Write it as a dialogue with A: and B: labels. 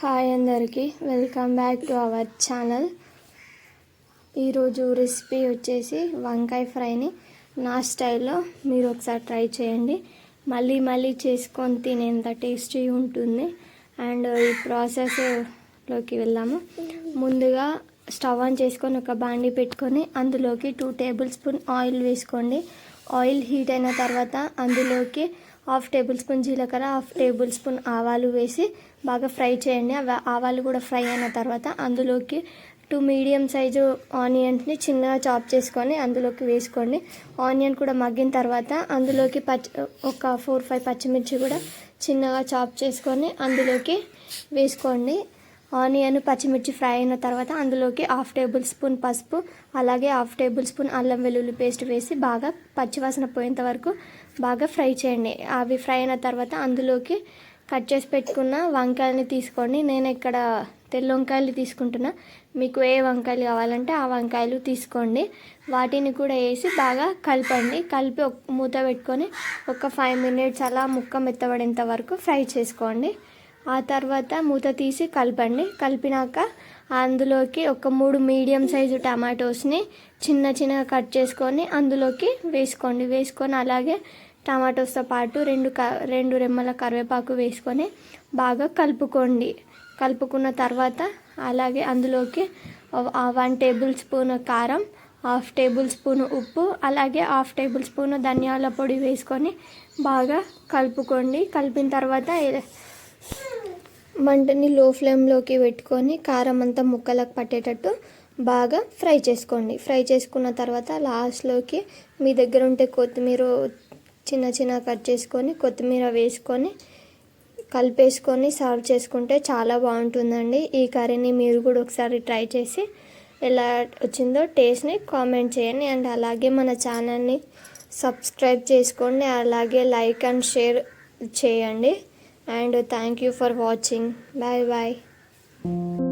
A: Hi అందరికీ. Welcome back to our channel. ఈరోజు recipe వచ్చేసి వంకాయ ఫ్రైని నా స్టైల్లో మీరు ఒకసారి ట్రై చేయండి. మళ్ళీ మళ్ళీ చేసుకొని తినేంత టేస్టీ ఉంటుంది. అండ్ ఈ ప్రాసెస్లోకి వెళ్దాము. ముందుగా స్టవ్ ఆన్ చేసుకొని ఒక బాండి పెట్టుకొని అందులోకి టూ టేబుల్ స్పూన్ ఆయిల్ వేసుకోండి. ఆయిల్ హీట్ అయిన తర్వాత అందులోకి హాఫ్ టేబుల్ స్పూన్ జీలకర్ర హాఫ్ టేబుల్ స్పూన్ ఆవాలు వేసి బాగా ఫ్రై చేయండి. అవి ఆవాలు కూడా ఫ్రై అయిన తర్వాత అందులోకి టూ మీడియం సైజు ఆనియన్స్ని చిన్నగా చాప్ చేసుకొని అందులోకి వేసుకోండి. ఆనియన్ కూడా మగ్గిన తర్వాత అందులోకి పచ్చి ఒక ఫోర్ ఫైవ్ పచ్చిమిర్చి కూడా చిన్నగా చాప్ చేసుకొని అందులోకి వేసుకోండి. ఆనియన్ పచ్చిమిర్చి ఫ్రై అయిన తర్వాత అందులోకి హాఫ్ టేబుల్ స్పూన్ పసుపు అలాగే హాఫ్ టేబుల్ స్పూన్ అల్లం వెల్లుల్లి పేస్ట్ వేసి బాగా పచ్చివాసన పోయేంత వరకు బాగా ఫ్రై చేయండి. అవి ఫ్రై అయిన తర్వాత అందులోకి కట్ చేసి పెట్టుకున్న వంకాయలని తీసుకోండి. నేను ఇక్కడ తెల్ల వంకాయలు తీసుకుంటున్నా. మీకు ఏ వంకాయలు కావాలంటే ఆ వంకాయలు తీసుకోండి. వాటిని కూడా వేసి బాగా కలపండి. కలిపి మూత పెట్టుకొని ఒక ఫైవ్ మినిట్స్ అలా ముక్క మెత్తబడేంత వరకు ఫ్రై చేసుకోండి. ఆ తర్వాత మూత తీసి కలపండి. కలిపినాక అందులోకి ఒక మూడు మీడియం సైజు టమాటోస్ని చిన్న చిన్నగా కట్ చేసుకొని అందులోకి వేసుకోండి. వేసుకొని అలాగే టమాటోస్తో పాటు రెండు క రెండు రెమ్మల కరివేపాకు వేసుకొని బాగా కలుపుకోండి. కలుపుకున్న తర్వాత అలాగే అందులోకి వన్ టేబుల్ స్పూన్ కారం హాఫ్ టేబుల్ స్పూన్ ఉప్పు అలాగే హాఫ్ టేబుల్ స్పూన్ ధనియాల పొడి వేసుకొని బాగా కలుపుకోండి. కలిపిన తర్వాత మంటని లో ఫ్లేమ్లోకి పెట్టుకొని కారం అంతా ముక్కలకు పట్టేటట్టు బాగా ఫ్రై చేసుకోండి. ఫ్రై చేసుకున్న తర్వాత లాస్ట్లోకి మీ దగ్గర ఉంటే కొత్తిమీర చిన్న చిన్న కట్ చేసుకొని కొత్తిమీర వేసుకొని కలిపేసుకొని సర్వ్ చేసుకుంటే చాలా బాగుంటుందండి. ఈ కర్రీని మీరు కూడా ఒకసారి ట్రై చేసి ఎలా వచ్చిందో టేస్ట్ని కామెంట్ చేయండి. అండ్ అలాగే మన ఛానల్ని సబ్స్క్రైబ్ చేసుకోండి. అలాగే లైక్ అండ్ షేర్ చేయండి. and thank you for watching. Bye bye